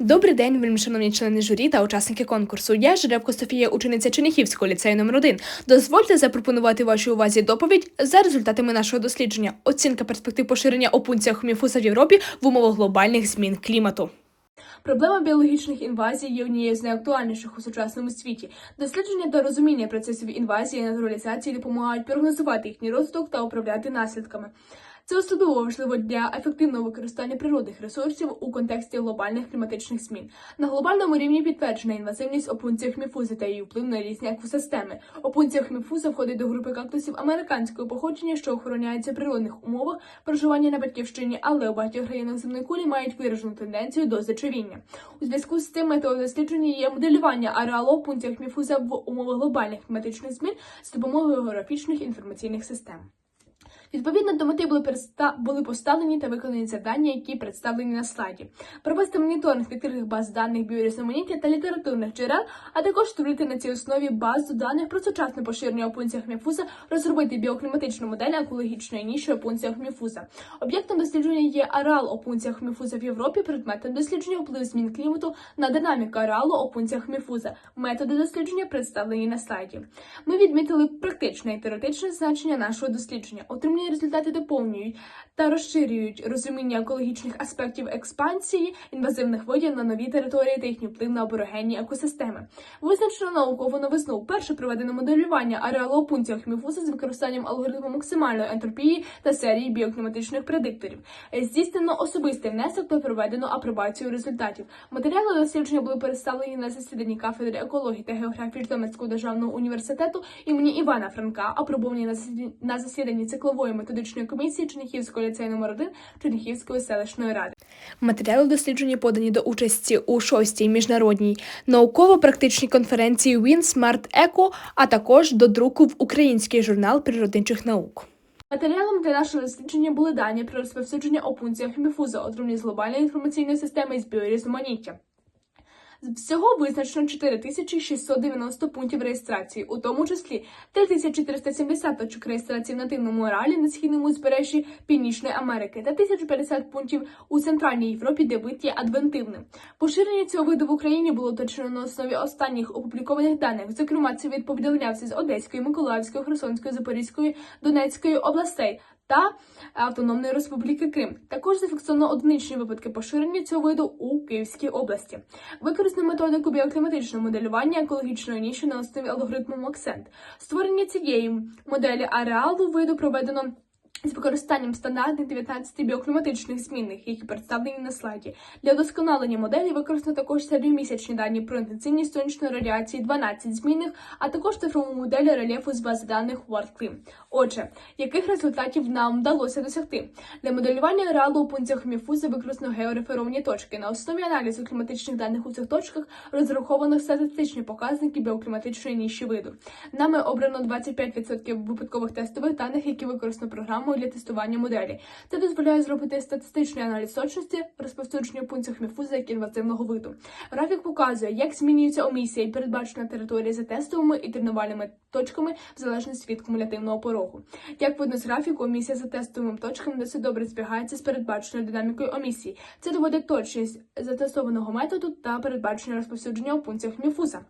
Добрий день, вельми шановні члени журі та учасники конкурсу. Я Жеребко Софія, учениця Черніхівського ліцею номер 1 Дозвольте запропонувати вашій увазі доповідь за результатами нашого дослідження. Оцінка перспектив поширення опунція хоміфуса в Європі в умовах глобальних змін клімату. Проблема біологічних інвазій є однією з найактуальніших у сучасному світі. Дослідження та розуміння процесів інвазії і натуралізації допомагають прогнозувати їхній розвиток та управляти наслідками. Це особливо важливо для ефективного використання природних ресурсів у контексті глобальних кліматичних змін. На глобальному рівні підтверджена інвазивність опунція хміфузи та її вплив на різні екосистеми. Опунція хміфуза входить до групи кактусів американського походження, що охороняються в природних умовах проживання на батьківщині, але у багатьох країнах земної кулі мають виражену тенденцію до зачавіння. У зв'язку з цим методою дослідження є моделювання ареалу опунція хміфуза в умовах глобальних кліматичних змін з допомогою географічних інформаційних систем. Відповідно до мети були були поставлені та виконані завдання, які представлені на слайді. Провести моніторинг відкритих баз даних біорізноманіття та літературних джерел, а також створити на цій основі базу даних про сучасне поширення опунція хміфуза, розробити біокліматичну модель екологічної ніші опунція хміфуза. Об'єктом дослідження є ареал опунція хміфуза в Європі, предметом дослідження вплив змін клімату на динаміку ареалу опунція хміфуза. Методи дослідження представлені на слайді. Ми відмітили практичне і теоретичне значення нашого дослідження. Отримані результати доповнюють та розширюють розуміння екологічних аспектів експансії інвазивних видів на нові території та їхній вплив на аборигенні екосистеми. Визначено наукову новизну. Перше проведено моделювання ареалу опунція хміфуса з використанням алгоритму максимальної ентропії та серії біокліматичних предикторів. Здійснено особистий внесок та проведено апробацію результатів. Матеріали дослідження були представлені на засіданні кафедри екології та географії Житомирського державного університету імені Івана Франка, апробовані на засіданні- на засіданні методичної комісії Черніхівського ліцею номер 1 Черніхівської селищної ради. Матеріали дослідження подані до участі у шостій міжнародній науково-практичній конференції Win Smart Eco, а також до друку в український журнал природничих наук. Матеріалом для нашого дослідження були дані про розповсюдження опунція хміфуза, отримані з глобальної інформаційної системи з біорізноманіття. Всього визначено 4690 пунктів реєстрації, у тому числі 3470 точок реєстрації в нативному оралі на східному узбережжі Північної Америки та 1050 пунктів у Центральній Європі, де вид є адвентивним. Поширення цього виду в Україні було уточнено на основі останніх опублікованих даних. Зокрема, цей відповідомлявся з Одеської, Миколаївської, Херсонської, Запорізької, Донецької областей. Та Автономної Республіки Крим також зафіксовано одиничні випадки поширення цього виду у Київській області. Використано методику біокліматичного моделювання екологічної ніші на основі алгоритму Максент. Створення цієї моделі ареалу виду проведено з використанням стандартних 19 біокліматичних змінних, які представлені на слайді. Для вдосконалення моделі використано також середньомісячні дані про інтенсивність сонячної радіації 12 змінних, а також цифрову модель рельєфу з бази даних WorldClim. Отже, яких результатів нам вдалося досягти? Для моделювання реалу у пунктах міфузи використано геореферовані точки. На основі аналізу кліматичних даних у цих точках розраховано статистичні показники біокліматичної ніші виду. Нами обрано 25% випадкових тестових даних, які використано програмою для тестування моделі. Це дозволяє зробити статистичний аналіз точності розповсюдження пунктів міфуза як інвазивного виду. Графік показує, як змінюється емісія і передбачена територія за тестовими і тренувальними точками в залежності від кумулятивного порогу. Як видно з графіку, емісія за тестовими точками досить добре збігається з передбаченою динамікою емісії. Це доводить точність затестованого методу та передбачення розповсюдження у пунктах міфуза.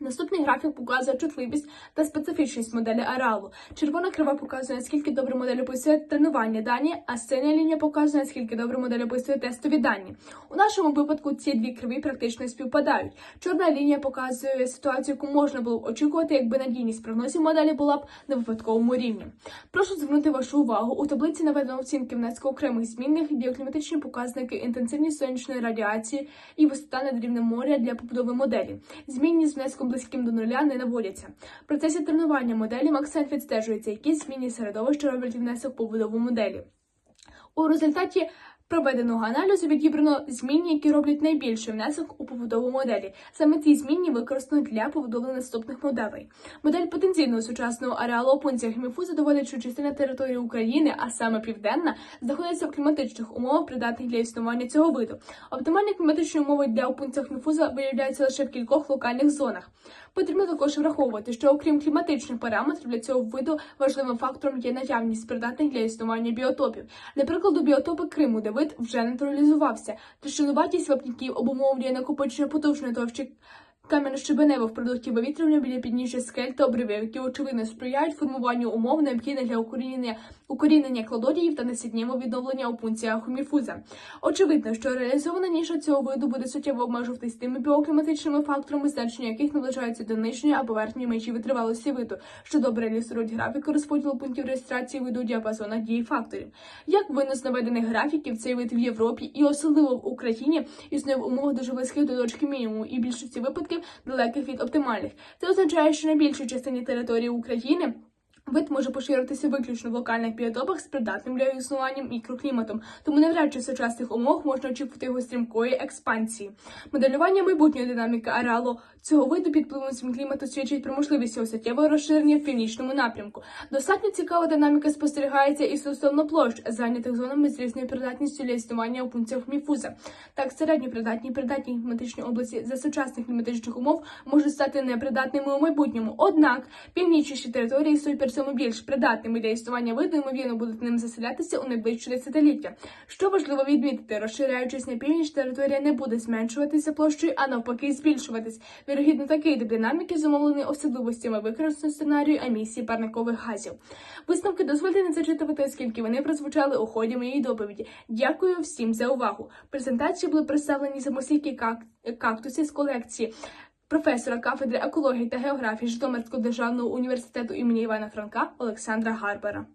Наступний графік показує чутливість та специфічність моделі ареалу. Червона крива показує, наскільки добре модель описує тренувальні дані, а синя лінія показує, наскільки добре модель описує тестові дані. У нашому випадку ці дві криви практично співпадають. Чорна лінія показує ситуацію, яку можна було б очікувати, якби надійність прогнозів моделі була б на випадковому рівні. Прошу звернути вашу увагу. У таблиці наведено оцінки внеску окремих змінних біокліматичні показники інтенсивність сонячної радіації і висота над рівнем моря для побудови моделі. Змінні з внеском близьким до нуля не наводяться. В процесі тренування моделі Максен відстежується, які зміни середовища роблять внесок побудову моделі. У результаті проведеного аналізу відібрано змінні, які роблять найбільший внесок у побудову моделі. Саме ці змінні використано для побудови наступних моделей. Модель потенційного сучасного ареалу опунція хміфуза доводить, що частина території України, а саме південна, знаходиться в кліматичних умовах, придатних для існування цього виду. Оптимальні кліматичні умови для опунція хміфуза виявляються лише в кількох локальних зонах. Потрібно також враховувати, що окрім кліматичних параметрів для цього виду важливим фактором є наявність придатних для існування біотопів. Наприклад, у біотопи Криму, де вид вже натуралізувався. новатість вапняків обумовлює накопичення потужної товщі кам'яно-щебенево в продукті вивітрювання біля підніжжя скель та обривів, які очевидно сприяють формуванню умов, необхідних для укорінення, укорінення кладодіїв та несіднєвого відновлення у пункціях хуміфуза. Очевидно, що реалізована ніша цього виду буде суттєво обмежуватись тими біокліматичними факторами, значення яких наближаються до нижньої або верхньої межі витривалості виду, що добре ілюструють графіки розподілу пунктів реєстрації виду у діапазонах дії факторів. Як видно з наведених графіків, цей вид в Європі і особливо в Україні існує в умовах дуже близьких до точки мінімуму і більшості випадків далеких від оптимальних. Це означає, що на більшій частині території України. Вид може поширитися виключно в локальних біотопах з придатним для існування мікрокліматом, тому навряд чи в сучасних умовах можна очікувати його стрімкої експансії. Моделювання майбутньої динаміки ареалу цього виду під впливом клімату свідчить про можливість його суттєвого розширення в північному напрямку. Достатньо цікава динаміка спостерігається і стосовно площ, зайнятих зонами з різною придатністю для існування у пунктах міфуза. Так, середньопридатні і придатні кліматичні області за сучасних кліматичних умов можуть стати непридатними у майбутньому. Однак північніші території при цьому більш придатними для існування виду, ймовірно, будуть ним заселятися у найближчі десятиліття. Що важливо відмітити, розширяючись на північ, територія не буде зменшуватися площею, а навпаки збільшуватись. Вірогідно, такий тип динаміки зумовлений особливостями використаного сценарію емісії парникових газів. Висновки дозвольте не зачитувати, оскільки вони прозвучали у ході моєї доповіді. Дякую всім за увагу. Презентації були представлені самослідкі как- кактуси з колекції професора кафедри екології та географії Житомирського державного університету імені Івана Франка Олександра Гарбера.